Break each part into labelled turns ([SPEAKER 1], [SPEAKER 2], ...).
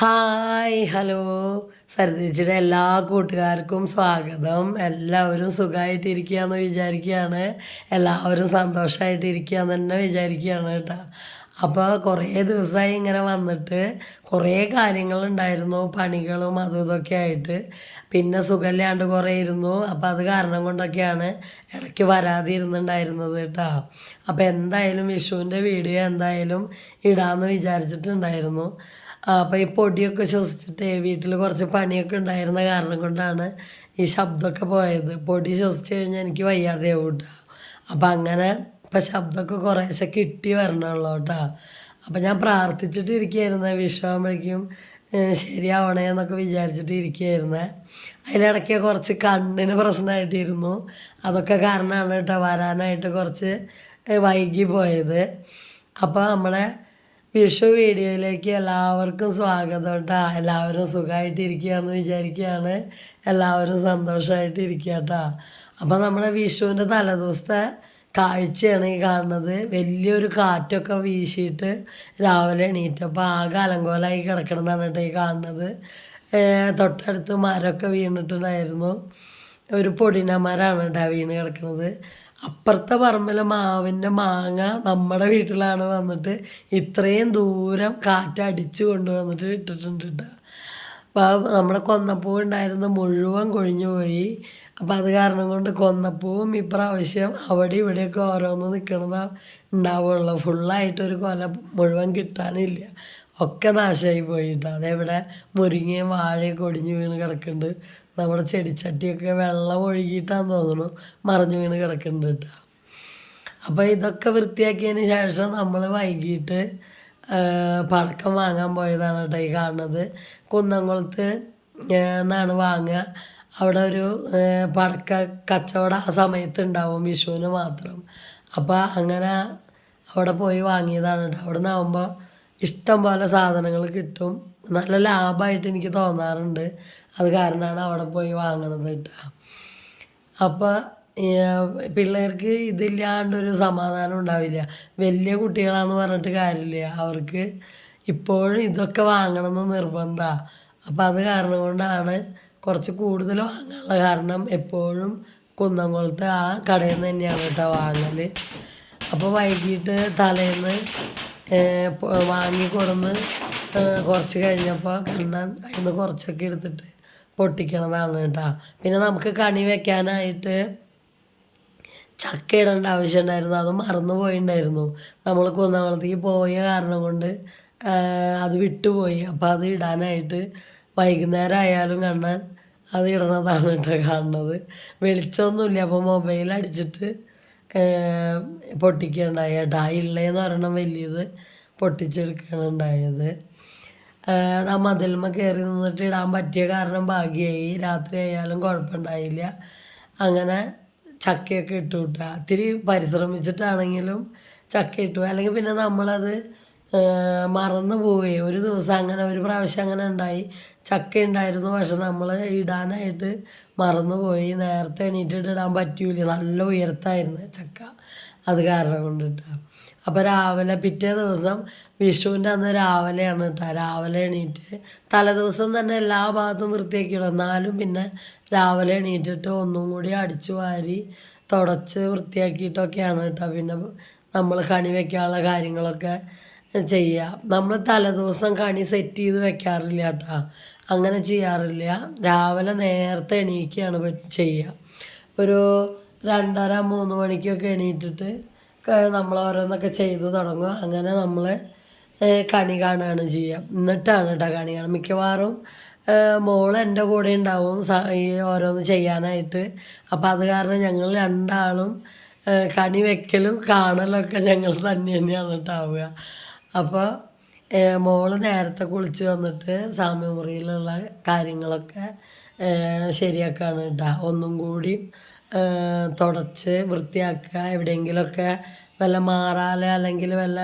[SPEAKER 1] Hi hello. സരിതേച്ചിയുടെ എല്ലാ കൂട്ടുകാർക്കും സ്വാഗതം. എല്ലാവരും സുഖമായിട്ടിരിക്കുകയെന്ന് വിചാരിക്കുകയാണ്. എല്ലാവരും സന്തോഷമായിട്ടിരിക്കുകയെന്ന് തന്നെ വിചാരിക്കുകയാണ് കേട്ടോ. അപ്പോൾ കുറേ ദിവസമായി ഇങ്ങനെ വന്നിട്ട് കുറേ കാര്യങ്ങളുണ്ടായിരുന്നു പണികളും അതും ഇതൊക്കെ ആയിട്ട്. പിന്നെ സുഖമില്ലാണ്ട് കുറേ ഇരുന്നു. അപ്പോൾ അത് കാരണം കൊണ്ടൊക്കെയാണ് ഇടയ്ക്ക് വരാതെ ഇരുന്നുണ്ടായിരുന്നത് കേട്ടോ. അപ്പോൾ എന്തായാലും വിഷുവിന്റെ വീഡിയോ എന്തായാലും ഇടാമെന്ന് വിചാരിച്ചിട്ടുണ്ടായിരുന്നു. അപ്പോൾ ഈ പൊടിയൊക്കെ ശ്വസിച്ചിട്ട് വീട്ടിൽ കുറച്ച് പണിയൊക്കെ ഉണ്ടായിരുന്ന കാരണം കൊണ്ടാണ് ഈ ശബ്ദമൊക്കെ പോയത്. പൊടി ശ്വസിച്ച് കഴിഞ്ഞാൽ എനിക്ക് വയ്യാതെ കേട്ടോ. അപ്പം അങ്ങനെ ഇപ്പം ശബ്ദമൊക്കെ കുറേശ്ശെ കിട്ടി വരണുള്ളൂ കേട്ടോ. അപ്പം ഞാൻ പ്രാർത്ഥിച്ചിട്ട് ഇരിക്കുകയായിരുന്നു വിഷമാകുമ്പോഴേക്കും ശരിയാവണേ എന്നൊക്കെ വിചാരിച്ചിട്ട് ഇരിക്കുകയായിരുന്നേ അതിലിടയ്ക്ക് കുറച്ച് കണ്ണിന് പ്രശ്നമായിട്ടിരുന്നു. അതൊക്കെ കാരണമാണ് കേട്ടോ വരാനായിട്ട് കുറച്ച് വൈകി പോയത്. അപ്പോൾ നമ്മുടെ വിഷു വീഡിയോയിലേക്ക് എല്ലാവർക്കും സ്വാഗതം കേട്ടോ എല്ലാവരും സുഖമായിട്ടിരിക്കുകയെന്ന് വിചാരിക്കുകയാണ്. എല്ലാവരും സന്തോഷമായിട്ട് ഇരിക്കുക കേട്ടോ അപ്പോൾ നമ്മുടെ വിഷുവിന്റെ തലേദിവസത്തെ കാഴ്ചയാണ് ഈ കാണുന്നത്. വലിയൊരു കാറ്റൊക്കെ വീശിയിട്ട് രാവിലെ എണീറ്റപ്പോൾ ആകെ അലങ്കോലമായി കിടക്കണമെന്നാണ് കേട്ടോ ഈ കാണുന്നത്. തൊട്ടടുത്ത് മരമൊക്കെ വീണിട്ടുണ്ടായിരുന്നു. ഒരു പൊടിന മരമാണ് കേട്ടോ വീണ് കിടക്കുന്നത് അപ്പുറത്തെ പറമ്പിലെ മാവിന്റെ മാങ്ങ നമ്മുടെ വീട്ടിലാണ് വന്നിട്ട് ഇത്രയും ദൂരം കാറ്റടിച്ചു കൊണ്ടുവന്നിട്ട് ഇട്ടിട്ടുണ്ട് കേട്ടോ. അപ്പോൾ നമ്മുടെ കൊന്നപ്പൂ ഉണ്ടായിരുന്ന മുഴുവൻ കൊഴിഞ്ഞു പോയി. അപ്പോൾ അത് കാരണം കൊണ്ട് കൊന്നപ്പൂവും ഇപ്രാവശ്യം അവിടെ ഇവിടെയൊക്കെ ഓരോന്ന് നിൽക്കണതാണ് ഉണ്ടാവുള്ളൂ. ഫുള്ളായിട്ടൊരു കൊല മുഴുവൻ കിട്ടാനില്ല. ഒക്കെ നാശമായി പോയിട്ടോ അതെവിടെ മുരിങ്ങയും വാഴയൊക്കെ ഒടിഞ്ഞു വീണ് കിടക്കുന്നുണ്ട് നമ്മുടെ ചെടിച്ചട്ടിയൊക്കെ വെള്ളം ഒഴുകിയിട്ടാന്ന് തോന്നുന്നു. മറിഞ്ഞു വീണ് കിടക്കുന്നുണ്ട് കേട്ടോ. അപ്പോൾ ഇതൊക്കെ വൃത്തിയാക്കിയതിന് ശേഷം നമ്മൾ വൈകിട്ട് പടക്കം വാങ്ങാൻ പോയതാണ് കേട്ടോ ഈ കാണുന്നത്. കുന്നംകുളത്ത് എന്നാണ് വാങ്ങുക. അവിടെ ഒരു പടക്ക കച്ചവടം ആ സമയത്ത് ഉണ്ടാവും വിഷുവിന് മാത്രം. അപ്പോൾ അങ്ങനെ അവിടെ പോയി വാങ്ങിയതാണ് കേട്ടോ. അവിടെ നിന്നാകുമ്പോൾ ഇഷ്ടം പോലെ സാധനങ്ങൾ കിട്ടും. നല്ല ലാഭമായിട്ട് എനിക്ക് തോന്നാറുണ്ട്. അത് കാരണമാണ് അവിടെ പോയി വാങ്ങണത് കേട്ടോ. അപ്പോൾ പിള്ളേർക്ക് ഇതില്ലാണ്ടൊരു സമാധാനം ഉണ്ടാവില്ല. വലിയ കുട്ടികളാണെന്ന് പറഞ്ഞിട്ട് കാര്യമില്ല. അവർക്ക് ഇപ്പോഴും ഇതൊക്കെ വാങ്ങണമെന്ന് നിർബന്ധമാണ് അപ്പോൾ അത് കാരണം കൊണ്ടാണ് കുറച്ച് കൂടുതൽ വാങ്ങാനുള്ള കാരണം എപ്പോഴും കുന്നംകുളത്ത് ആ കടയിൽ നിന്ന് തന്നെയാണ് കേട്ടോ വാങ്ങൽ അപ്പോൾ വൈകിട്ട് തലേന്ന് വാങ്ങിക്കൊടുന്ന് കുറച്ച് കഴിഞ്ഞപ്പോൾ കണ്ണൻ അതിന് കുറച്ചൊക്കെ എടുത്തിട്ട് പൊട്ടിക്കണതാണ് കേട്ടോ. പിന്നെ നമുക്ക് കണി വെക്കാനായിട്ട് ചക്ക ഇടേണ്ട ആവശ്യമുണ്ടായിരുന്നു. അത് മറന്നു പോയിണ്ടായിരുന്നു. നമ്മൾ കുന്നംകുളത്തേക്ക് പോയ കാരണം കൊണ്ട് അത് വിട്ടുപോയി. അപ്പോൾ അത് ഇടാനായിട്ട് വൈകുന്നേരം ആയാലും കണ്ണാൻ അത് ഇടണതാണ് കേട്ടോ കാണുന്നത്. വെളിച്ചമൊന്നുമില്ല. അപ്പോൾ മൊബൈൽ അടിച്ചിട്ട് പൊട്ടിക്കുകയുണ്ടായി. ഇള്ളയെന്ന് പറയണം വലിയത് പൊട്ടിച്ചെടുക്കുകയാണ് ഉണ്ടായത്. ആ മതിൽമ കയറി നിന്നിട്ട് ഇടാൻ പറ്റിയ കാരണം ഭാഗ്യമായി രാത്രി ആയാലും കുഴപ്പമുണ്ടായില്ല. അങ്ങനെ ചക്കയൊക്കെ ഇട്ടു കിട്ടുക ഇത്തിരി പരിശ്രമിച്ചിട്ടാണെങ്കിലും ചക്ക ഇട്ടു. അല്ലെങ്കിൽ പിന്നെ നമ്മളത് മറന്നു പോവുകയെ ഒരു ദിവസം അങ്ങനെ ഒരു പ്രാവശ്യം അങ്ങനെ ഉണ്ടായി. ചക്ക ഉണ്ടായിരുന്നു പക്ഷെ നമ്മൾ ഇടാനായിട്ട് മറന്നു പോയി. നേരത്തെ എണീറ്റിട്ട് ഇടാൻ പറ്റൂല. നല്ല ഉയരത്തായിരുന്നു ചക്ക. അത് കാരണം കൊണ്ട് കൊണ്ടിട്ടാണ് അപ്പോൾ രാവിലെ പിറ്റേ ദിവസം വിഷുവിന്റെ അന്ന് രാവിലെയാണ് കേട്ടോ രാവിലെ എണീറ്റ് തലേദിവസം തന്നെ എല്ലാ ഭാഗത്തും വൃത്തിയാക്കിയിടും എന്നാലും പിന്നെ രാവിലെ എണീറ്റിട്ട് ഒന്നും കൂടി അടിച്ചു വാരി തുടച്ച് വൃത്തിയാക്കിയിട്ടൊക്കെയാണ് കേട്ടോ പിന്നെ നമ്മൾ കണി വയ്ക്കാനുള്ള കാര്യങ്ങളൊക്കെ ചെയ്യുക നമ്മൾ തലേദിവസം കണി സെറ്റ് ചെയ്ത് വെക്കാറില്ല കേട്ടോ അങ്ങനെ ചെയ്യാറില്ല. രാവിലെ നേരത്തെ എണീക്കുകയാണ് ചെയ്യുക ഒരു രണ്ടര മൂന്ന് മണിക്കൊക്കെ എണീറ്റിട്ട് നമ്മൾ ഓരോന്നൊക്കെ ചെയ്ത് തുടങ്ങും അങ്ങനെ നമ്മൾ കണി കാണുകയാണ് ചെയ്യുക എന്നിട്ടാണ് കേട്ടോ കണി കാണുക മിക്കവാറും മോൾ എന്റെ കൂടെ ഉണ്ടാവും ഈ ഓരോന്ന് ചെയ്യാനായിട്ട്. അപ്പോൾ അത് കാരണം ഞങ്ങൾ രണ്ടാളും കണി വെക്കലും കാണലൊക്കെ ഞങ്ങൾ തന്നെ തന്നെയാണ് ഉണ്ടാവുക അപ്പോൾ മോൾ നേരത്തെ കുളിച്ച് വന്നിട്ട് സാമ്യമുറിയിലുള്ള കാര്യങ്ങളൊക്കെ ശരിയാക്കുകയാണ് കേട്ടോ ഒന്നും കൂടി തുടച്ച് വൃത്തിയാക്കുക എവിടെയെങ്കിലുമൊക്കെ വല്ല മാറാല അല്ലെങ്കിൽ വല്ല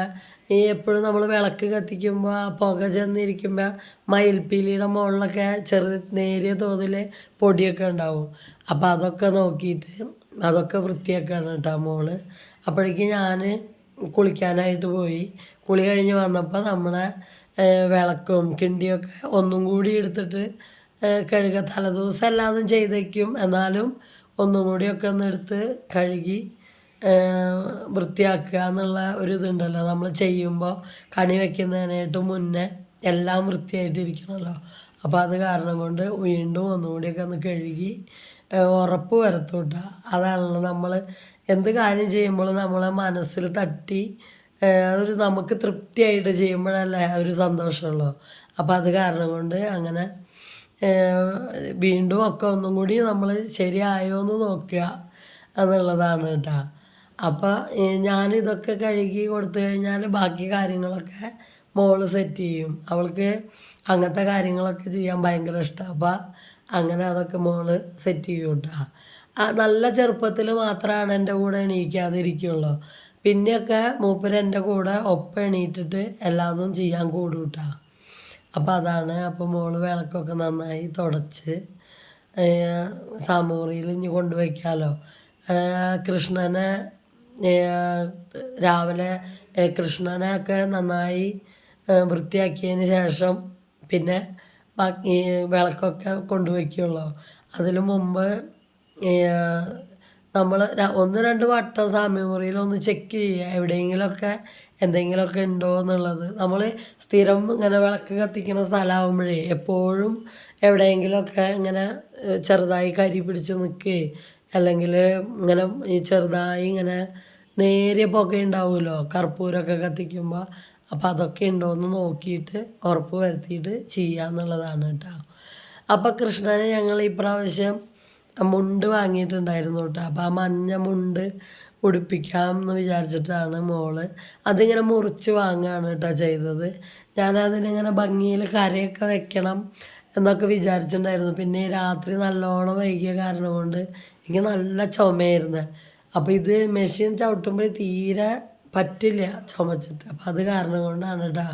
[SPEAKER 1] ഈ എപ്പോഴും നമ്മൾ വിളക്ക് കത്തിക്കുമ്പോൾ ആ പുക ചെന്നിരിക്കുമ്പോൾ മയിൽപ്പീലിയുടെ മുകളിലൊക്കെ ചെറു നേരിയ തോതിൽ പൊടിയൊക്കെ ഉണ്ടാവും. അപ്പോൾ അതൊക്കെ നോക്കിയിട്ട് അതൊക്കെ വൃത്തിയാക്കുകയാണ് കേട്ടോ മോൾ. അപ്പോഴേക്കും ഞാൻ കുളിക്കാനായിട്ട് പോയി. കുളി കഴിഞ്ഞ് വന്നപ്പോൾ നമ്മളെ വിളക്കും കിണ്ടിയൊക്കെ ഒന്നും കൂടി എടുത്തിട്ട് കഴുകുക തലേദിവസം എല്ലാതും ചെയ്തേക്കും. എന്നാലും ഒന്നും കൂടിയൊക്കെ ഒന്ന് എടുത്ത് കഴുകി വൃത്തിയാക്കുക എന്നുള്ള ഒരു ഇതുണ്ടല്ലോ. നമ്മൾ ചെയ്യുമ്പോൾ കണി വയ്ക്കുന്നതിനായിട്ട് മുന്നേ എല്ലാം വൃത്തിയായിട്ടിരിക്കണമല്ലോ അപ്പോൾ അത് കാരണം കൊണ്ട് വീണ്ടും ഒന്നും ഒന്നുകൂടിയൊക്കെ ഒന്ന് കഴുകി ഉറപ്പ് വരത്തൂട്ടാ അതാണല്ലോ നമ്മൾ എന്ത് കാര്യം ചെയ്യുമ്പോൾ നമ്മളെ മനസ്സിൽ തട്ടി അതൊരു നമുക്ക് തൃപ്തിയായിട്ട് ചെയ്യുമ്പോഴല്ലേ ഒരു സന്തോഷമുള്ളൂ. അപ്പോൾ അത് കാരണം കൊണ്ട് അങ്ങനെ വീണ്ടും ഒക്കെ ഒന്നും കൂടി നമ്മൾ ശരിയായോ എന്ന് നോക്കുക എന്നുള്ളതാണ് കേട്ടോ. അപ്പോൾ ഞാനിതൊക്കെ കഴുകി കൊടുത്തു കഴിഞ്ഞാൽ ബാക്കി കാര്യങ്ങളൊക്കെ മോൾ സെറ്റ് ചെയ്യും. അവൾക്ക് അങ്ങനത്തെ കാര്യങ്ങളൊക്കെ ചെയ്യാൻ ഭയങ്കര ഇഷ്ടമാണ് അപ്പോൾ അങ്ങനെ അതൊക്കെ മോൾ സെറ്റ് ചെയ്യും കേട്ടോ. നല്ല ചെറുപ്പത്തിൽ മാത്രമാണ് എന്റെ കൂടെ എണീക്കാതിരിക്കുള്ളൂ. പിന്നെയൊക്കെ മൂപ്പര് എന്റെ കൂടെ ഒപ്പ എണീറ്റിട്ട് എല്ലാതും ചെയ്യാൻ കൂടും കേട്ടോ അപ്പം അതാണ് അപ്പോൾ മോൾ വിളക്കൊക്കെ നന്നായി തുടച്ച് സാമൂറിയിൽ ഇനി കൊണ്ടുവയ്ക്കാമല്ലോ കൃഷ്ണനെ രാവിലെ കൃഷ്ണനെ ഒക്കെ നന്നായി വൃത്തിയാക്കിയതിന് ശേഷം പിന്നെ ബാക്കി വിളക്കൊക്കെ കൊണ്ടുവയ്ക്കുള്ളൂ. അതിനു മുമ്പ് നമ്മൾ ഒന്ന് രണ്ട് വട്ടം സാമ്യമുറിയിൽ ഒന്ന് ചെക്ക് ചെയ്യുക എവിടെയെങ്കിലുമൊക്കെ എന്തെങ്കിലുമൊക്കെ ഉണ്ടോ എന്നുള്ളത്. നമ്മൾ സ്ഥിരം ഇങ്ങനെ വിളക്ക് കത്തിക്കുന്ന സ്ഥലമാകുമ്പോഴേ എപ്പോഴും എവിടെയെങ്കിലുമൊക്കെ ഇങ്ങനെ ചെറുതായി കരി പിടിച്ച് നിൽക്കുകയും അല്ലെങ്കിൽ ഇങ്ങനെ ഈ ചെറുതായി ഇങ്ങനെ നേരിയ പുക ഉണ്ടാവുമല്ലോ കർപ്പൂരമൊക്കെ കത്തിക്കുമ്പോൾ അപ്പോൾ അതൊക്കെ ഉണ്ടോ എന്ന് നോക്കിയിട്ട് ഉറപ്പ് വരുത്തിയിട്ട് ചെയ്യുക എന്നുള്ളതാണ് കേട്ടോ അപ്പോൾ കൃഷ്ണനെ ഞങ്ങൾ ഈ പ്രാവശ്യം മുണ്ട് വാങ്ങിയിട്ടുണ്ടായിരുന്നു കേട്ടോ. അപ്പോൾ ആ മഞ്ഞ മുണ്ട് ഉടുപ്പിക്കാം എന്ന് വിചാരിച്ചിട്ടാണ് മോൾ അതിങ്ങനെ മുറിച്ച് വാങ്ങുകയാണ് കേട്ടോ ചെയ്തത്. ഞാനതിനിങ്ങനെ ഭംഗിയിൽ കരയൊക്കെ വെക്കണം എന്നൊക്കെ വിചാരിച്ചിട്ടുണ്ടായിരുന്നു. പിന്നെ രാത്രി നല്ലോണം വൈകിയ കാരണം കൊണ്ട് എനിക്ക് നല്ല ചുമയായിരുന്നു. അപ്പോൾ ഇത് മെഷീൻ ചവിട്ടുമ്പോൾ തീരെ പറ്റില്ല ചുമച്ചിട്ട്. അപ്പോൾ അത് കാരണം കൊണ്ടാണ് കേട്ടോ.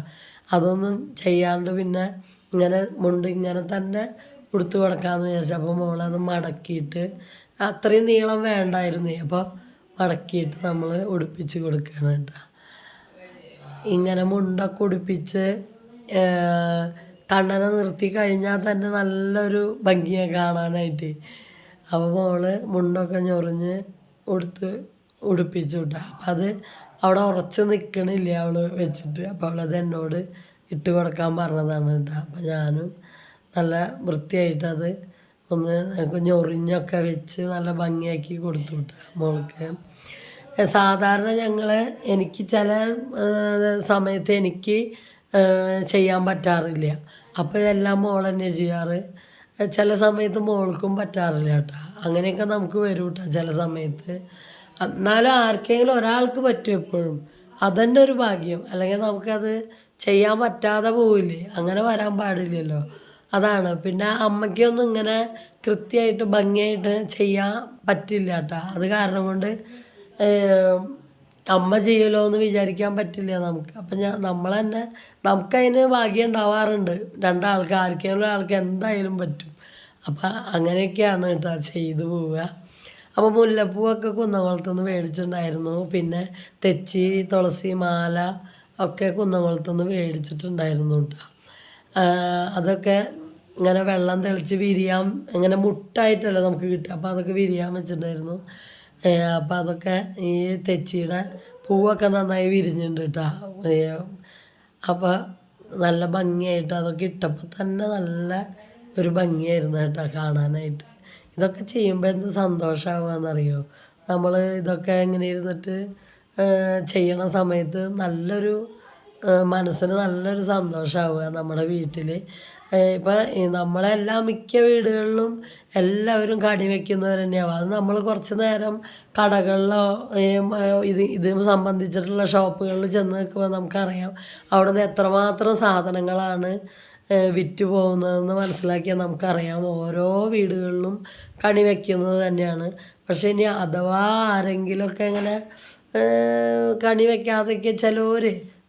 [SPEAKER 1] അതൊന്നും ചെയ്യാണ്ട് പിന്നെ ഇങ്ങനെ മുണ്ട് ഇങ്ങനെ തന്നെ ഉടുത്ത് കൊടുക്കാമെന്ന് വിചാരിച്ചു അപ്പോൾ മോളത് മടക്കിയിട്ട് അത്രയും നീളം വേണ്ടായിരുന്നു. അപ്പോൾ മടക്കിയിട്ട് നമ്മൾ ഉടുപ്പിച്ച് കൊടുക്കണം കേട്ടോ. ഇങ്ങനെ മുണ്ടൊക്കെ ഉടുപ്പിച്ച് കണ്ണനെ നിർത്തി കഴിഞ്ഞാൽ തന്നെ നല്ലൊരു ഭംഗിയാണ് കാണാനായിട്ട്. അപ്പോൾ മോൾ മുണ്ടൊക്കെ ഞൊറിഞ്ഞ് ഉടുത്ത് ഉടുപ്പിച്ചു വിട്ടാ അപ്പം അത് അവിടെ ഉറച്ച് നിൽക്കണില്ല അവൾ വെച്ചിട്ട്. അപ്പോൾ അവളത് എന്നോട് ഇട്ട് കൊടുക്കാൻ പറഞ്ഞതാണ് കേട്ടോ. അപ്പം ഞാനും നല്ല വൃത്തിയായിട്ട് അത് ഒന്ന് ഞൊറിഞ്ഞൊക്കെ വെച്ച് നല്ല ഭംഗിയാക്കി കൊടുത്തു വിട്ടാ മോൾക്ക്. സാധാരണ ഞങ്ങൾ എനിക്ക് ചില സമയത്ത് എനിക്ക് ചെയ്യാൻ പറ്റാറില്ല. അപ്പോൾ എല്ലാം മോൾ തന്നെ ചെയ്യാറ്. ചില സമയത്ത് മോൾക്കും പറ്റാറില്ല കേട്ടോ. അങ്ങനെയൊക്കെ നമുക്ക് വരും കേട്ടോ ചില സമയത്ത്. എന്നാലും ആർക്കെങ്കിലും ഒരാൾക്ക് പറ്റും എപ്പോഴും. അതന്നെ ഒരു ഭാഗ്യം. അല്ലെങ്കിൽ നമുക്കത് ചെയ്യാൻ പറ്റാതെ പോവില്ലേ? അങ്ങനെ വരാൻ പാടില്ലല്ലോ. അതാണ്. പിന്നെ അമ്മയ്ക്കൊന്നും ഇങ്ങനെ കൃത്യമായിട്ട് ഭംഗിയായിട്ട് ചെയ്യാൻ പറ്റില്ല കേട്ടോ. അത് കാരണം കൊണ്ട് അമ്മ ചെയ്യുമല്ലോ എന്ന് വിചാരിക്കാൻ പറ്റില്ല നമുക്ക്. അപ്പം ഞാൻ നമ്മൾ തന്നെ നമുക്കതിന് ഭാഗ്യം ഉണ്ടാവാറുണ്ട്. രണ്ടാൾക്ക് ആർക്കെങ്കിലും ഒരാൾക്ക് എന്തായാലും പറ്റും. അപ്പം അങ്ങനെയൊക്കെയാണ് കേട്ടോ ചെയ്തു പോവുക. അപ്പോൾ മുല്ലപ്പൂവൊക്കെ കുന്നംകുളത്തുനിന്ന് മേടിച്ചിട്ടുണ്ടായിരുന്നു. പിന്നെ തെച്ചി തുളസി മാല ഒക്കെ കുന്നംകുളത്തുനിന്ന് മേടിച്ചിട്ടുണ്ടായിരുന്നു കേട്ടോ. അതൊക്കെ ഇങ്ങനെ വെള്ളം തെളിച്ച് വിരിയാൻ ഇങ്ങനെ മുട്ടായിട്ടല്ല നമുക്ക് കിട്ടുക. അപ്പോൾ അതൊക്കെ വിരിയാൻ വെച്ചിട്ടുണ്ടായിരുന്നു. അപ്പോൾ അതൊക്കെ ഈ തെച്ചിയുടെ പൂവൊക്കെ നന്നായി വിരിഞ്ഞിട്ടുണ്ട് കേട്ടോ. അപ്പോൾ നല്ല ഭംഗിയായിട്ട് അതൊക്കെ ഇട്ടപ്പോൾ തന്നെ നല്ല ഒരു ഭംഗിയായിരുന്നു കേട്ടോ കാണാനായിട്ട്. ഇതൊക്കെ ചെയ്യുമ്പോൾ എന്ത് സന്തോഷമാവുകയെന്നറിയോ നമ്മൾ ഇതൊക്കെ ഇങ്ങനെ ഇരുന്നിട്ട് ചെയ്യണ സമയത്ത് നല്ലൊരു മനസ്സിന് നല്ലൊരു സന്തോഷമാവുക നമ്മുടെ വീട്ടിൽ ഇപ്പം നമ്മളെല്ലാ മിക്ക വീടുകളിലും എല്ലാവരും കണി വയ്ക്കുന്നവർ തന്നെയാവും. അത് നമ്മൾ കുറച്ച് നേരം കടകളിലോ ഇത് ഇത് സംബന്ധിച്ചിട്ടുള്ള ഷോപ്പുകളിൽ ചെന്ന് നിൽക്കുമ്പോൾ നമുക്കറിയാം അവിടെ നിന്ന് എത്രമാത്രം സാധനങ്ങളാണ് വിറ്റ് പോകുന്നതെന്ന് മനസ്സിലാക്കിയാൽ നമുക്കറിയാം. ഓരോ വീടുകളിലും കണി വയ്ക്കുന്നത് തന്നെയാണ്. പക്ഷേ ഇനി അഥവാ ആരെങ്കിലുമൊക്കെ ഇങ്ങനെ കണി വയ്ക്കാതെയൊക്കെ ചിലവർ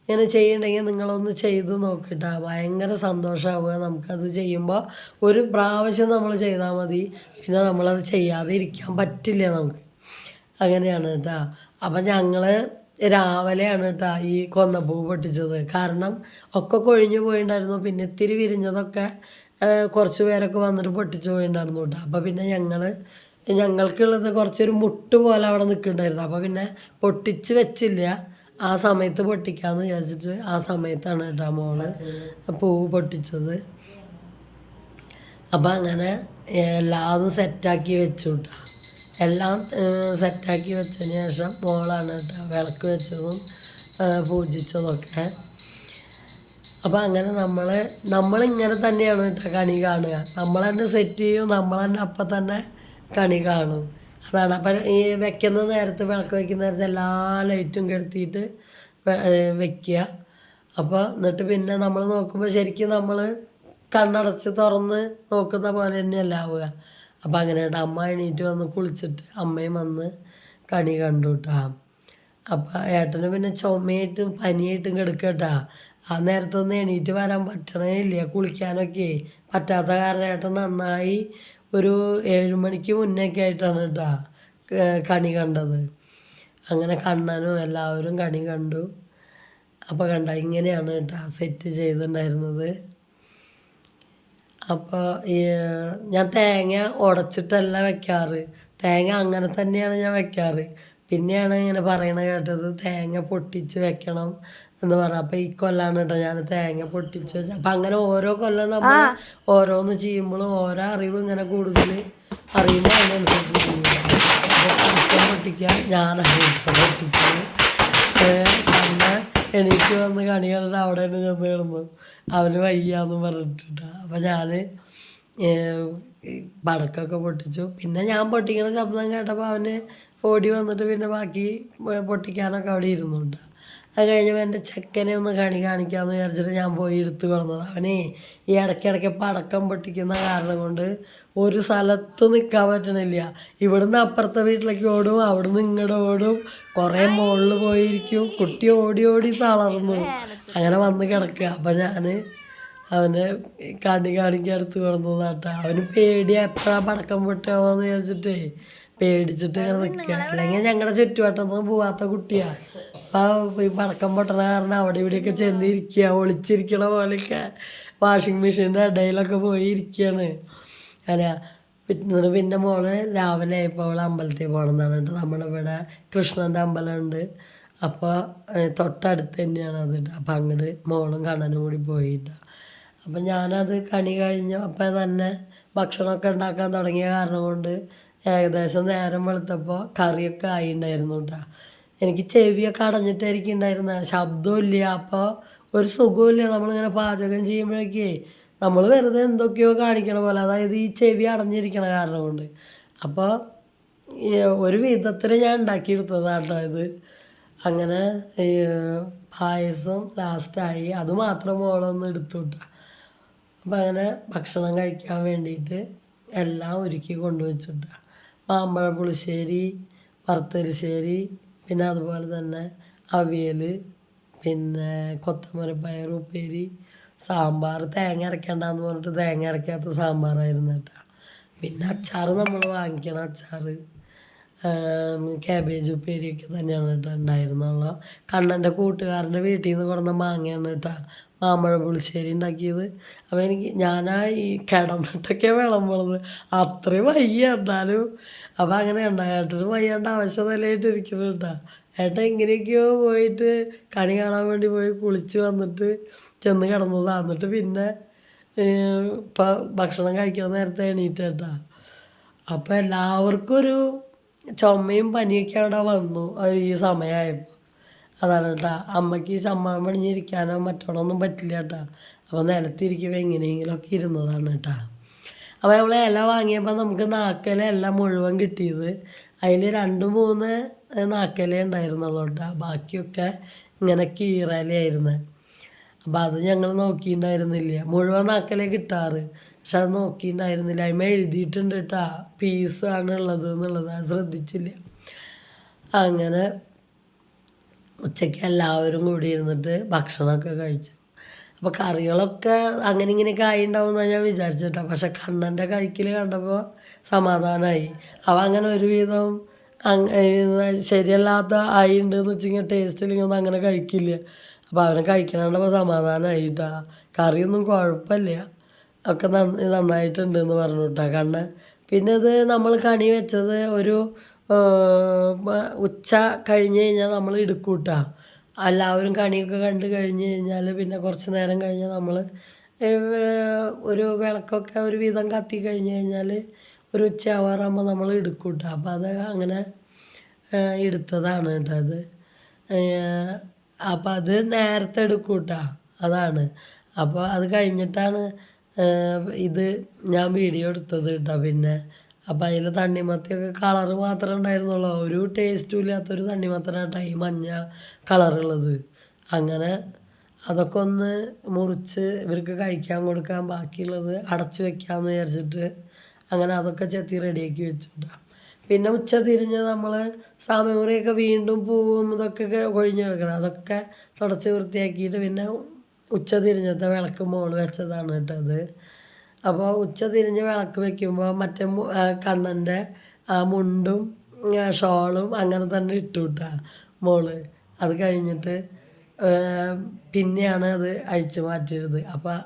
[SPEAKER 1] ഇങ്ങനെ ചെയ്യണമെങ്കിൽ നിങ്ങളൊന്ന് ചെയ്ത് നോക്കിട്ടാ. ഭയങ്കര സന്തോഷമാവുക നമുക്കത് ചെയ്യുമ്പോൾ ഒരു പ്രാവശ്യം നമ്മൾ ചെയ്താൽ മതി. പിന്നെ നമ്മളത് ചെയ്യാതെ ഇരിക്കാൻ പറ്റില്ല നമുക്ക്. അങ്ങനെയാണ് കേട്ടോ. അപ്പം ഞങ്ങൾ രാവിലെയാണ് കേട്ടോ ഈ കൊന്നപ്പൂ പൊട്ടിച്ചത്. കാരണം ഒക്കെ കൊഴിഞ്ഞു പോയിണ്ടായിരുന്നു. പിന്നെ ഇത്തിരി വിരിഞ്ഞതൊക്കെ കുറച്ച് പേരൊക്കെ വന്നിട്ട് പൊട്ടിച്ചു പോയിണ്ടായിരുന്നു കേട്ടോ. അപ്പോൾ പിന്നെ ഞങ്ങൾ ഞങ്ങൾക്കുള്ളത് കുറച്ചൊരു മുട്ട് പോലെ അവിടെ നിൽക്കുന്നുണ്ടായിരുന്നു അപ്പോൾ പിന്നെ പൊട്ടിച്ച് വെച്ചില്ല. ആ സമയത്ത് പൊട്ടിക്കാമെന്ന് വിചാരിച്ചിട്ട് ആ സമയത്താണ് കേട്ടോ മോൾ പൂവ് പൊട്ടിച്ചത്. അപ്പം അങ്ങനെ എല്ലാതും സെറ്റാക്കി വെച്ചു കേട്ടോ എല്ലാം സെറ്റാക്കി വെച്ചതിന് ശേഷം മോളാണ് കേട്ടോ വിളക്ക് വെച്ചതും പൂജിച്ചതൊക്കെ. അപ്പം അങ്ങനെ നമ്മൾ നമ്മളിങ്ങനെ തന്നെയാണ് കേട്ടോ കണി കാണുക. നമ്മൾ തന്നെ സെറ്റ് ചെയ്യും നമ്മൾ തന്നെ അപ്പം തന്നെ കണി കാണും. അതാണ് അപ്പം ഈ വെക്കുന്ന നേരത്ത് വിളക്ക് വെക്കുന്ന നേരത്ത് എല്ലാ ലൈറ്റും കെടുത്തിയിട്ട് വെക്കുക. അപ്പോൾ എന്നിട്ട് പിന്നെ നമ്മൾ നോക്കുമ്പോൾ ശരിക്കും നമ്മൾ കണ്ണടച്ച് തുറന്ന് നോക്കുന്ന പോലെ തന്നെയല്ല ആവുക. അപ്പം അങ്ങനെയുണ്ട് അമ്മ എണീറ്റ് വന്ന് കുളിച്ചിട്ട് അമ്മയും വന്ന് കണി കണ്ടു കേട്ടാ അപ്പം ഏട്ടന് പിന്നെ ചുമയായിട്ടും പനിയായിട്ടും കിടക്കട്ടാ ആ നേരത്തൊന്നും എണീറ്റ് വരാൻ പറ്റണേ ഇല്ല. കുളിക്കാനൊക്കെ പറ്റാത്ത കാരണം ഏട്ടൻ നന്നായി ഒരു ഏഴ് മണിക്ക് മുന്നേക്കെ ആയിട്ടാണ് കേട്ടോ കണി കണ്ടത്. അങ്ങനെ കണ്ണനും എല്ലാവരും കണി കണ്ടു. അപ്പോൾ കണ്ട ഇങ്ങനെയാണ് കേട്ടോ സെറ്റ് ചെയ്തിട്ടുണ്ടായിരുന്നത് അപ്പോൾ ഞാൻ തേങ്ങ ഉടച്ചിട്ടല്ല വെക്കാറ്. തേങ്ങ അങ്ങനെ തന്നെയാണ് ഞാൻ വെക്കാറ്. പിന്നെയാണ് ഇങ്ങനെ പറയണ കേട്ടത് തേങ്ങ പൊട്ടിച്ച് വെക്കണം എന്ന് പറഞ്ഞു. അപ്പൊ ഈ കൊല്ലാണ് കേട്ടോ ഞാൻ തേങ്ങ പൊട്ടിച്ച് വെച്ച അപ്പൊ അങ്ങനെ ഓരോ കൊല്ലം നമ്മൾ ഓരോന്ന് ചെയ്യുമ്പോഴും ഓരോ അറിവ് ഇങ്ങനെ കൂടുതൽ അറിയുമ്പോൾ അതിനനുസരിച്ച് അപ്പോൾ ഞാനാണ് ഇപ്പം പൊട്ടിച്ചത് എണീറ്റ് വന്ന് കണി കണ്ടിട്ട് അവിടെ തന്നെ ചെന്ന് കിടന്നു അവന് വയ്യാന്ന് പറഞ്ഞിട്ടാ അപ്പം ഞാൻ പടക്കമൊക്കെ പൊട്ടിച്ചു. പിന്നെ ഞാൻ പൊട്ടിക്കണ ശബ്ദം കേട്ടപ്പോൾ അവന് ഓടി വന്നിട്ട് പിന്നെ ബാക്കി പൊട്ടിക്കാനൊക്കെ അവിടെ ഇരുന്നുണ്ട്. അത് കഴിഞ്ഞപ്പോൾ എന്റെ ചെക്കനെ ഒന്ന് കണി കാണിക്കാമെന്ന് വിചാരിച്ചിട്ട് ഞാൻ പോയി എടുത്തു കൊണ്ടത് അവനെ ഈ ഇടയ്ക്കിടയ്ക്ക് പടക്കം പൊട്ടിക്കുന്ന കാരണം കൊണ്ട് ഒരു സ്ഥലത്ത് നിൽക്കാൻ പറ്റണില്ല. ഇവിടുന്ന് അപ്പുറത്തെ വീട്ടിലേക്ക് ഓടും അവിടുന്ന് ഇങ്ങോട്ട് ഓടും. കുറേ മുകളിൽ പോയിരിക്കും കുട്ടി ഓടി ഓടി തളർന്നു. അങ്ങനെ വന്ന് കിടക്കുക. അപ്പം ഞാൻ അവന് കണി കാണിക്കാൻ അടുത്ത് കൊണ്ടുവന്നതാട്ടാ അവന് പേടി എപ്പോഴാ പടക്കം പൊട്ടാവോന്ന് വിചാരിച്ചിട്ടേ. പേടിച്ചിട്ട് ഇങ്ങനെ നിൽക്കുക അല്ലെങ്കിൽ ഞങ്ങളുടെ ചുറ്റുവട്ടത്തൊന്നും പോവാത്ത കുട്ടിയാ. അപ്പോൾ ഈ പടക്കം പൊട്ടണ കാരണം അവിടെ ഇവിടെയൊക്കെ ചെന്നിരിക്കുക ഒളിച്ചിരിക്കണ പോലെയൊക്കെ. വാഷിംഗ് മെഷീന്റെ ഇടയിലൊക്കെ പോയി ഇരിക്കുകയാണ് അല്ല പിന്നെ പിന്നെ മോൾ രാവിലെ ആയപ്പോൾ അവൾ അമ്പലത്തിൽ പോകണമെന്നാണ് കേട്ടോ നമ്മളിവിടെ കൃഷ്ണന്റെ അമ്പലമുണ്ട്. അപ്പോൾ തൊട്ടടുത്ത് തന്നെയാണ് അത് അപ്പോൾ അങ്ങോട്ട് മോളും കണ്ണനും കൂടി പോയിട്ടാ. അപ്പം ഞാനത് കണി കഴിഞ്ഞു. അപ്പം തന്നെ ഭക്ഷണമൊക്കെ ഉണ്ടാക്കാൻ തുടങ്ങിയ കാരണം കൊണ്ട് ഏകദേശം നേരം വെളുത്തപ്പോൾ കറിയൊക്കെ ആയിണ്ടായിരുന്നു കേട്ടോ എനിക്ക് ചെവിയൊക്കെ അടഞ്ഞിട്ടായിരിക്കും ഉണ്ടായിരുന്നത് ശബ്ദമില്ല അപ്പോൾ ഒരു സുഖമില്ല നമ്മളിങ്ങനെ പാചകം ചെയ്യുമ്പോഴേക്കേ നമ്മൾ വെറുതെ എന്തൊക്കെയോ കാണിക്കണ പോലെ അതായത് ഈ ചെവി അടഞ്ഞിരിക്കണ കാരണം കൊണ്ട്. അപ്പോൾ ഒരു വിധത്തിൽ ഞാൻ ഉണ്ടാക്കിയെടുത്തതാണ് കേട്ടോ ഇത്. അങ്ങനെ പായസം ലാസ്റ്റായി അത് മാത്രം മോളൊന്ന് എടുത്തു അപ്പം അങ്ങനെ ഭക്ഷണം കഴിക്കാൻ വേണ്ടിയിട്ട് എല്ലാം ഒരുക്കി കൊണ്ടുവച്ചിട്ട. മാമ്പഴ പുളിശ്ശേരി വറുത്തരിശ്ശേരി പിന്നെ അതുപോലെ തന്നെ അവിയൽ പിന്നെ കൊത്തമര പയർ ഉപ്പേരി സാമ്പാർ. തേങ്ങ അരക്കണ്ടെന്ന് പറഞ്ഞിട്ട് തേങ്ങ അരക്കാത്ത സാമ്പാറായിരുന്നു കേട്ടോ. പിന്നെ അച്ചാർ നമ്മൾ വാങ്ങിക്കണം അച്ചാർ ക്യാബേജ് ഉപ്പേരിയൊക്കെ തന്നെയാണ് കേട്ടോ ഉണ്ടായിരുന്നുള്ള. കണ്ണന്റെ കൂട്ടുകാരന്റെ വീട്ടിൽ നിന്ന് കൊടുന്ന മാങ്ങയാണ് കേട്ടോ മാമ്പഴ പുളിശ്ശേരി ഉണ്ടാക്കിയത്. അപ്പോൾ എനിക്ക് ഞാനാ ഈ കിടന്നിട്ടൊക്കെ വിളമ്പണത് അത്രയും വയ്യ എന്നാലും. അപ്പോൾ അങ്ങനെ ഉണ്ടായിട്ടൊരു വയ്യാണ്ട് ഇരിക്കുന്നു കേട്ടോ. ഏട്ടൻ എങ്ങനെയൊക്കെയോ പോയിട്ട് കണി കാണാൻ വേണ്ടി പോയി കുളിച്ച് വന്നിട്ട് ചെന്ന് കിടന്നതാണ് എന്നിട്ട് പിന്നെ ഇപ്പം ഭക്ഷണം കഴിക്കണ നേരത്തെ എണീറ്റേട്ടാ അപ്പോൾ എല്ലാവർക്കും ഒരു ചുമയും പനിയൊക്കെ അവിടെ വന്നു ഈ സമയമായപ്പോൾ അതാണ് കേട്ടാ അമ്മയ്ക്ക് സമ്മാനം പണിഞ്ഞിരിക്കാനോ മറ്റോടൊന്നും പറ്റില്ല കേട്ടാ അപ്പോൾ നിലത്തിരിക്കുമ്പോൾ എങ്ങനെയെങ്കിലുമൊക്കെ ഇരുന്നതാണ് കേട്ടാ അപ്പോൾ നമ്മൾ ഇല വാങ്ങിയപ്പോൾ നമുക്ക് നാക്കല ഇല മുഴുവൻ കിട്ടിയത്. അതിൽ രണ്ട് മൂന്ന് നാക്കല ഉണ്ടായിരുന്നുള്ളൂ കേട്ടോ ബാക്കിയൊക്കെ ഇങ്ങനെ കീറലയായിരുന്നു അപ്പോൾ അത് ഞങ്ങൾ നോക്കിയിട്ടുണ്ടായിരുന്നില്ല. മുഴുവൻ നാക്കലേ കിട്ടാറ്. പക്ഷെ അത് നോക്കിയിട്ടുണ്ടായിരുന്നില്ല അതിമ എഴുതിയിട്ടുണ്ട് കേട്ടാ പീസാണ് ഉള്ളത് എന്നുള്ളത്. അത് ശ്രദ്ധിച്ചില്ല. അങ്ങനെ ഉച്ചയ്ക്ക് എല്ലാവരും കൂടി ഇരുന്നിട്ട് ഭക്ഷണമൊക്കെ കഴിച്ചു. അപ്പോൾ കറികളൊക്കെ അങ്ങനെ ഇങ്ങനെയൊക്കെ ആയി ഉണ്ടാവുമെന്നാണ് ഞാൻ വിചാരിച്ചിട്ടോ പക്ഷെ കണ്ണന്റെ കഴിക്കൽ കണ്ടപ്പോൾ സമാധാനമായി അവ അങ്ങനെ ഒരുവിധം ശരിയല്ലാത്ത ആയി ഉണ്ടെന്ന് വെച്ചിങ്ങനെ ടേസ്റ്റ് ഇല്ലെങ്കിൽ ഒന്നും അങ്ങനെ കഴിക്കില്ല. അപ്പോൾ അവനെ കഴിക്കണപ്പോൾ സമാധാനമായിട്ടാ കറിയൊന്നും കുഴപ്പമില്ല. ഒക്കെ നന്ന നന്നായിട്ടുണ്ട് എന്ന് പറഞ്ഞു കേട്ടോ കണ്ണ്. പിന്നെ അത് നമ്മൾ കണി വെച്ചത് ഒരു ഉച്ച കഴിഞ്ഞ് കഴിഞ്ഞാൽ നമ്മൾ എടുക്കൂട്ടാ. എല്ലാവരും കണിയൊക്കെ കണ്ട് കഴിഞ്ഞ് കഴിഞ്ഞാൽ പിന്നെ കുറച്ച് നേരം കഴിഞ്ഞാൽ നമ്മൾ ഒരു വിളക്കൊക്കെ ഒരു വിധം കത്തി കഴിഞ്ഞ് കഴിഞ്ഞാൽ ഒരു ഉച്ച ആവാറാകുമ്പോൾ നമ്മൾ എടുക്കൂട്ടാ. അപ്പോൾ അത് അങ്ങനെ എടുത്തതാണ് കേട്ടോ അത് അപ്പം അത് നേരത്തെ എടുക്കൂട്ടാ. അതാണ്. അപ്പോൾ അത് കഴിഞ്ഞിട്ടാണ് ഇത് ഞാൻ വീഡിയോ എടുത്തത് കേട്ടോ പിന്നെ. അപ്പം അതിൽ തണ്ണിമത്തിയൊക്കെ കളറ് മാത്രമേ ഉണ്ടായിരുന്നുള്ളൂ. ഒരു ടേസ്റ്റും ഇല്ലാത്തൊരു തണ്ണിമത്തനാട്ടോ ഈ മഞ്ഞ കളറുള്ളത് അങ്ങനെ അതൊക്കെ ഒന്ന് മുറിച്ച് ഇവർക്ക് കഴിക്കാൻ കൊടുക്കാൻ ബാക്കിയുള്ളത് അടച്ചു വെക്കാമെന്ന് വിചാരിച്ചിട്ട് അങ്ങനെ അതൊക്കെ ചെത്തി റെഡിയാക്കി വെച്ചിട്ടാണ് പിന്നെ ഉച്ച തിരിഞ്ഞ് നമ്മൾ സാമൂറിയൊക്കെ വീണ്ടും പൂവും ഇതൊക്കെ കൊഴിഞ്ഞ് കിടക്കണം. അതൊക്കെ തുടച്ച് വൃത്തിയാക്കിയിട്ട് പിന്നെ ഉച്ച തിരിഞ്ഞത്തെ വിളക്ക് മോൾ വെച്ചതാണ് കേട്ടോ അത്. അപ്പോൾ ഉച്ച തിരിഞ്ഞ് വിളക്ക് വെക്കുമ്പോൾ മറ്റേ കണ്ണന്റെ ആ മുണ്ടും ഷോളും അങ്ങനെ തന്നെ ഇട്ടു വിട്ടാ മോൾ. അത് കഴിഞ്ഞിട്ട് പിന്നെയാണ് അത് അഴിച്ചു മാറ്റിയത്. അപ്പോൾ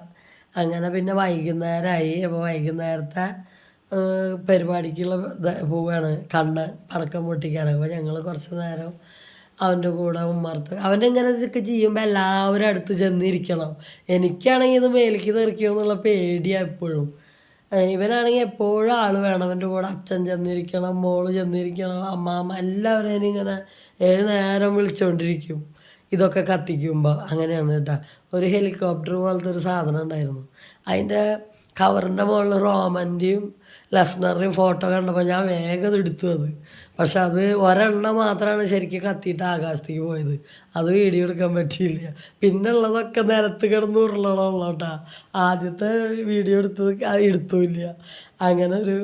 [SPEAKER 1] അങ്ങനെ പിന്നെ വൈകുന്നേരമായി അപ്പോൾ വൈകുന്നേരത്തെ പരിപാടിക്കുള്ള പോവുകയാണ് കണ്ണ് പടക്കം പൊട്ടിക്കാൻ. അപ്പോൾ ഞങ്ങൾ കുറച്ച് നേരം അവന്റെ കൂടെ ഉമ്മർത്ത്. അവന്റെ ഇങ്ങനെ ഇതൊക്കെ ചെയ്യുമ്പോൾ എല്ലാവരും അടുത്ത് ചെന്നിരിക്കണം. എനിക്കാണെങ്കിൽ ഇത് മേലേക്ക് തെറിക്കുമോ എന്നുള്ള പേടിയാണ് എപ്പോഴും. ഇവനാണെങ്കിൽ എപ്പോഴും ആൾ വേണം അവന്റെ കൂടെ. അച്ഛൻ ചെന്നിരിക്കണം മോൾ ചെന്നിരിക്കണം അമ്മാമ്മ എല്ലാവരും ഇങ്ങനെ ഏത് നേരം വിളിച്ചുകൊണ്ടിരിക്കും ഇതൊക്കെ കത്തിക്കുമ്പോൾ അങ്ങനെയാണ് കേട്ടോ. ഒരു ഹെലികോപ്റ്റർ പോലത്തെ ഒരു സാധനം ഉണ്ടായിരുന്നു. അതിന്റെ കവറിന്റെ മുകളിൽ റോമന്റെയും ലസ്നറുടെയും ഫോട്ടോ കണ്ടപ്പോൾ ഞാൻ വേഗം എടുത്തു അത്. പക്ഷെ അത് ഒരെണ്ണം മാത്രമാണ് ശരിക്കും കത്തിയിട്ട് ആകാശത്തേക്ക് പോയത്. അത് വീഡിയോ എടുക്കാൻ പറ്റിയില്ല. പിന്നെ ഉള്ളതൊക്കെ നിലത്ത് കിടന്ന് ഉരുളണം കേട്ടോ ആദ്യത്തെ വീഡിയോ എടുത്തത് എടുത്തുമില്ല അങ്ങനെ ഒരു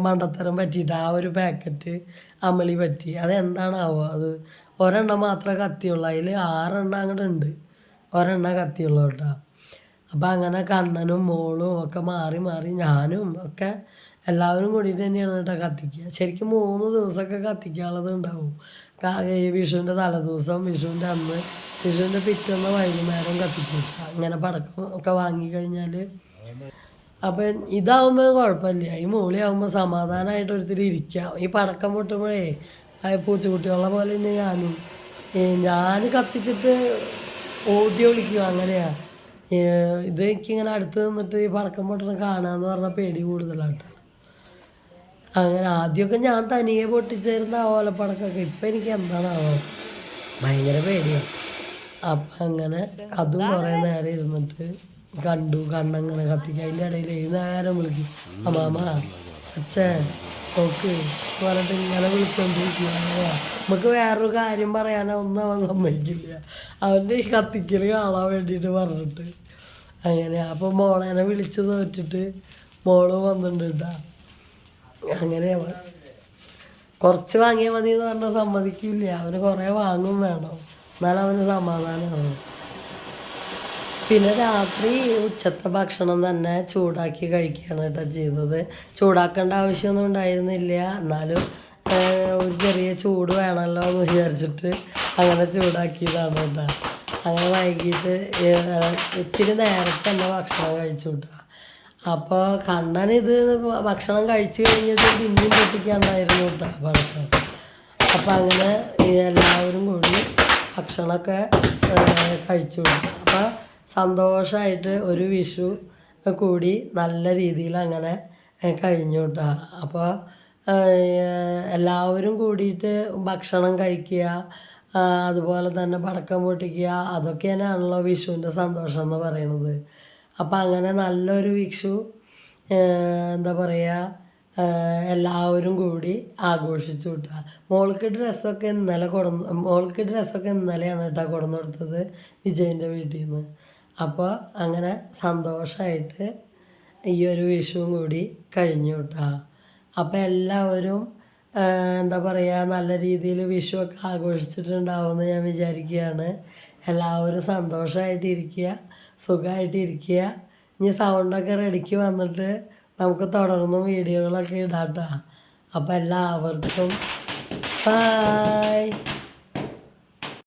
[SPEAKER 1] മണ്ടത്തരം പറ്റിയിട്ട് ആ ഒരു പാക്കറ്റ് അമളി പറ്റി. അതെന്താണാവോ അത്? ഒരെണ്ണം മാത്രമേ കത്തിയുള്ളൂ. അതിൽ ആറെണ്ണം അങ്ങോട്ട് ഉണ്ട്. ഒരെണ്ണം കത്തിയുള്ളൂ കേട്ടോ. അപ്പം അങ്ങനെ കണ്ണനും മോളും ഒക്കെ മാറി മാറി ഞാനും ഒക്കെ എല്ലാവരും കൂടിയിട്ട് തന്നെയാണ് കേട്ടോ കത്തിക്കുക. ശരിക്കും മൂന്ന് ദിവസമൊക്കെ കത്തിക്കാനുള്ളത് ഉണ്ടാവും. ഈ വിഷുവിന്റെ തലേദിവസം വിഷുവിന്റെ അന്ന് വിഷുവിന്റെ പിറ്റേന്ന് വൈകുന്നേരം കത്തിക്കും. അങ്ങനെ പടക്കം ഒക്കെ വാങ്ങിക്കഴിഞ്ഞാൽ അപ്പം ഇതാവുമ്പോൾ കുഴപ്പമില്ല. ഈ മൂളിയാവുമ്പോൾ സമാധാനമായിട്ട് ഒരുത്തിരി ഇരിക്കാം ഈ പടക്കം പൊട്ടുമ്പോഴേ ആ പൂച്ചക്കുട്ടികളെ പോലെ തന്നെ ഞാനും ഞാൻ കത്തിച്ചിട്ട് ഓടി ഒളിക്കും അങ്ങനെയാണ് ഇത് എനിക്കിങ്ങനെ അടുത്ത് നിന്നിട്ട് ഈ പടക്കം പൊട്ടണം കാണാന്ന് പറഞ്ഞാൽ പേടി കൂടുതലാട്ട. അങ്ങനെ ആദ്യമൊക്കെ ഞാൻ തനിയെ പൊട്ടിച്ചേരുന്ന ഓലപ്പടക്കമൊക്കെ ഇപ്പം എനിക്ക് എന്താണാവോ? ഭയങ്കര പേടിയാണ് അപ്പം അങ്ങനെ അതും കുറേ നേരം ഇരുന്നിട്ട് കണ്ടു കണ്ണങ്ങനെ കത്തിക്കുക അതിന്റെ ഇടയിൽ നേരം വിളിക്കും. അമ്മാമ അച്ഛൻ നോക്ക് പറഞ്ഞിട്ട് ഇങ്ങനെ നമുക്ക് വേറൊരു കാര്യം പറയാനോ ഒന്നും അവൻ സമ്മതിക്കില്ല. അവന്റെ ഈ കത്തിക്കൽ കാണാൻ വേണ്ടിയിട്ട് പറഞ്ഞിട്ട്. അങ്ങനെ അപ്പോൾ മോളേനെ വിളിച്ച് തോറ്റിട്ട് മോൾ വന്നിട്ടുണ്ട് അങ്ങനെ കുറച്ച് വാങ്ങിയാൽ മതി എന്ന് പറഞ്ഞാൽ സമ്മതിക്കില്ല. അവന് കുറേ വാങ്ങും വേണം. എന്നാലും അവന് സമാധാനമാണ് പിന്നെ രാത്രി ഉച്ചത്തെ ഭക്ഷണം തന്നെ ചൂടാക്കി കഴിക്കുകയാണ് കേട്ടോ ചെയ്തത്. ചൂടാക്കേണ്ട ആവശ്യമൊന്നും ഉണ്ടായിരുന്നില്ല. എന്നാലും ഒരു ചെറിയ ചൂട് വേണമല്ലോ എന്ന് വിചാരിച്ചിട്ട് അങ്ങനെ ചൂടാക്കിയതാണ് കേട്ടോ. അങ്ങനെ വൈകിട്ട് ഇത്തിരി നേരത്തെ തന്നെ ഭക്ഷണം കഴിച്ചു കേട്ടോ. അപ്പോൾ കണ്ണൻ ഇത് ഭക്ഷണം കഴിച്ചു കഴിഞ്ഞിട്ട് പിന്നെയും പൊട്ടിക്കാണ്ടായിരുന്നു കേട്ടോ പഴക്കം അപ്പം അങ്ങനെ എല്ലാവരും കൂടി ഭക്ഷണമൊക്കെ കഴിച്ചു. അപ്പോൾ സന്തോഷമായിട്ട് ഒരു വിഷു കൂടി നല്ല രീതിയിൽ അങ്ങനെ കഴിഞ്ഞു കേട്ടോ അപ്പോൾ എല്ലാവരും കൂടിയിട്ട് ഭക്ഷണം കഴിക്കുക അതുപോലെ തന്നെ പടക്കം പൊട്ടിക്കുക അതൊക്കെ തന്നെയാണല്ലോ വിഷുവിന്റെ സന്തോഷം എന്ന് പറയുന്നത് അപ്പോൾ അങ്ങനെ നല്ലൊരു വിഷു എന്താ പറയുക എല്ലാവരും കൂടി ആഘോഷിച്ചു കിട്ടുക മോൾക്ക് ഡ്രസ്സൊക്കെ ഇന്നലെ കൊടുന്ന് മോൾക്ക് ഡ്രസ്സൊക്കെ ഇന്നലെയാണ് കേട്ടോ കൊടുന്നു കൊടുത്തത് വിജയന്റെ വീട്ടിൽ നിന്ന് അപ്പോൾ അങ്ങനെ സന്തോഷമായിട്ട് ഈ ഒരു വിഷുവും കൂടി കഴിഞ്ഞു കേട്ടോ അപ്പോൾ എല്ലാവരും എന്താ പറയുക നല്ല രീതിയിൽ വിഷുവൊക്കെ ആഘോഷിച്ചിട്ടുണ്ടാവുമെന്ന് ഞാൻ വിചാരിക്കുകയാണ്. എല്ലാവരും സന്തോഷമായിട്ടിരിക്കുക സുഖമായിട്ടിരിക്കുക ഇനി സൗണ്ടൊക്കെ റെഡിക്ക് വന്നിട്ട് നമുക്ക് തുടർന്നും വീഡിയോകളൊക്കെ ഇടാം കേട്ടോ അപ്പോൾ എല്ലാവർക്കും ബായ്.